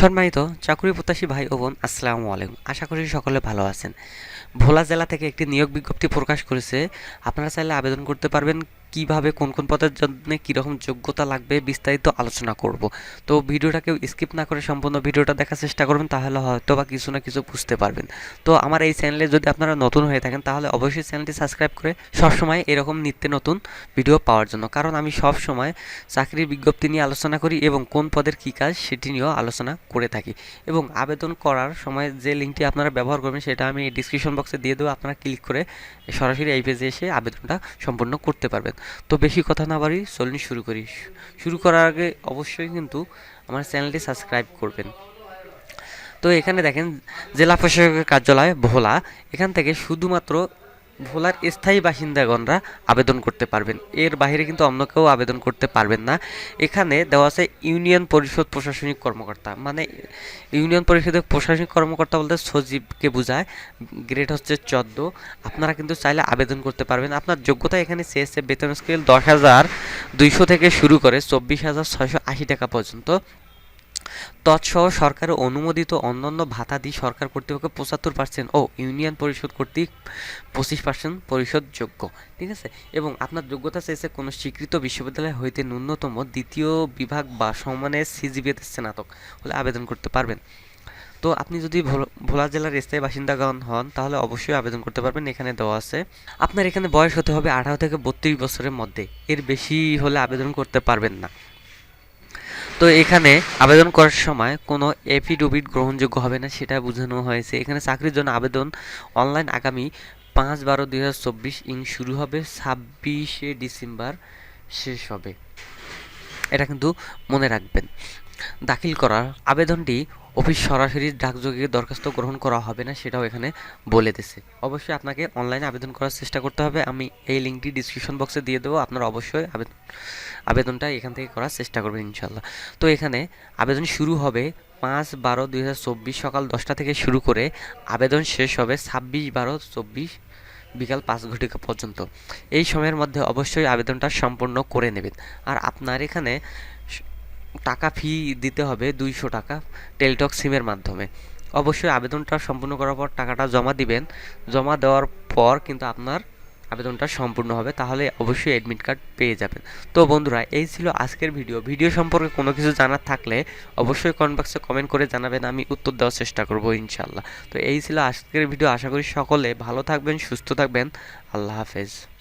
সম্মানিত চাকরি প্রত্যাশী ভাই ও বোন, আসসালামু আলাইকুম। আশা করি সকলে ভালো আছেন। ভোলা জেলা থেকে একটি নিয়োগ বিজ্ঞপ্তি প্রকাশ করেছে। আপনারা চাইলে আবেদন করতে পারবেন কীভাবে কোন কোন পদের জন্য কীরকম যোগ্যতা লাগবে বিস্তারিত আলোচনা করব। তো ভিডিওটাকে স্কিপ না করে সম্পূর্ণ ভিডিওটা দেখার চেষ্টা করবেন, তাহলে হয়তো বা কিছু না কিছু বুঝতে পারবেন। তো আমার এই চ্যানেলে যদি আপনারা নতুন হয়ে থাকেন, তাহলে অবশ্যই চ্যানেলটি সাবস্ক্রাইব করে সবসময় এরকম নিত্য নতুন ভিডিও পাওয়ার জন্য। কারণ আমি সব সময় চাকরির বিজ্ঞপ্তি নিয়ে আলোচনা করি এবং কোন পদের কী কাজ সেটি নিয়েও আলোচনা করে থাকি। এবং আবেদন করার সময় যে লিঙ্কটি আপনারা ব্যবহার করবেন, সেটা আমি ডিসক্রিপশন বক্সে দিয়ে দেবো। আপনারা ক্লিক করে সরাসরি এই পেজে এসে আবেদনটা সম্পূর্ণ করতে পারবেন। তো বেশি কথা না বাড়ি চলুন শুরু করি। শুরু করার আগে অবশ্যই কিন্তু আমার চ্যানেলটি সাবস্ক্রাইব করবেন। তো এখানে দেখেন, জেলা প্রশাসকের কার্যালয় ভোলা। এখান থেকে শুধুমাত্র ভোলার স্থায়ী বাসিন্দাগণরা আবেদন করতে পারবেন। এর বাইরে কিন্তু অন্য কেউ আবেদন করতে পারবেন না। এখানে দেওয়া আছে ইউনিয়ন পরিষদ প্রশাসনিক কর্মকর্তা। মানে ইউনিয়ন পরিষদের প্রশাসনিক কর্মকর্তা বলতে সচিবকে বোঝায়। গ্রেড হচ্ছে চোদ্দ। আপনারা কিন্তু চাইলে আবেদন করতে পারবেন। আপনার যোগ্যতা এখানে চেয়েছে বেতন স্কেল দশ হাজার দুইশো থেকে শুরু করে চব্বিশ হাজার ছয়শো আশি টাকা পর্যন্ত। তৎসহ সরকারের অনুমোদিত অন্যান্য ভাতাদি সরকার কর্তৃপক্ষ পঁচাত্তর পার্সেন্ট ও ইউনিয়ন পরিষদ কর্তৃক পঁচিশ পার্সেন্ট পরিশোধযোগ্য ঠিক আছে? এবং আপনার যোগ্যতা চেয়েছে কোনো স্বীকৃত বিশ্ববিদ্যালয় হইতে ন্যূনতম দ্বিতীয় বিভাগ বা সমানের সিজিবিএতে স্নাতক হলে আবেদন করতে পারবেন। তো আপনি যদি ভোলা জেলার স্থায়ী বাসিন্দাগণ হন, তাহলে অবশ্যই আবেদন করতে পারবেন, এখানে দেওয়া আছে। আপনার এখানে বয়স হতে হবে আঠারো থেকে বত্রিশ বছরের মধ্যে, এর বেশি হলে আবেদন করতে পারবেন না। তো এখানে আবেদন করার সময় কোনো এফিডেভিট গ্রহণযোগ্য হবে না, সেটা বোঝানো হয়েছে। এখানে চাকরির জন্য আবেদন অনলাইন আগামী পাঁচ বারো দুই হাজার চব্বিশ ইং শুরু হবে, ছাব্বিশে ডিসেম্বর শেষ হবে। এটা কিন্তু মনে রাখবেন। দাখিল করার আবেদনটি অফিস সরাসরি ডাকযোগে দরখাস্ত গ্রহণ করা হবে না, সেটাও এখানে বলে দিছে অবশ্যই আপনাকে অনলাইনে আবেদন করার চেষ্টা করতে হবে। আমি এই লিঙ্কটি ডিসক্রিপশন বক্সে দিয়ে দেবো। আপনারা অবশ্যই আবেদন আবেদনটা এখান থেকে করার চেষ্টা করবেন ইনশাল্লাহ তো এখানে আবেদন শুরু হবে পাঁচ বারো দুই সকাল দশটা থেকে শুরু করে আবেদন শেষ হবে ছাব্বিশ বারো চব্বিশ বিকাল পাঁচ ঘটিকা পর্যন্ত। এই সময়ের মধ্যে অবশ্যই আবেদনটা সম্পূর্ণ করে নেবেন। আর আপনার এখানে টাকা ফি দিতে হবে দুইশো টাকা টেলিটক সিমের মাধ্যমে। অবশ্যই আবেদনটা সম্পূর্ণ করার পর টাকাটা জমা দিবেন। জমা দেওয়ার পর কিন্তু আপনার আবেদনটা সম্পূর্ণ হবে, তাহলে অবশ্যই অ্যাডমিট কার্ড পেয়ে যাবেন। তো বন্ধুরা, এই ছিল আজকের ভিডিও ভিডিও সম্পর্কে কোনো কিছু জানার থাকলে অবশ্যই কমেন্ট কমেন্ট করে জানাবেন, আমি উত্তর দেওয়ার চেষ্টা করব ইনশাল্লাহ তো এই ছিল আজকের ভিডিও আশা করি সকলে ভালো থাকবেন, সুস্থ থাকবেন। আল্লাহ হাফেজ।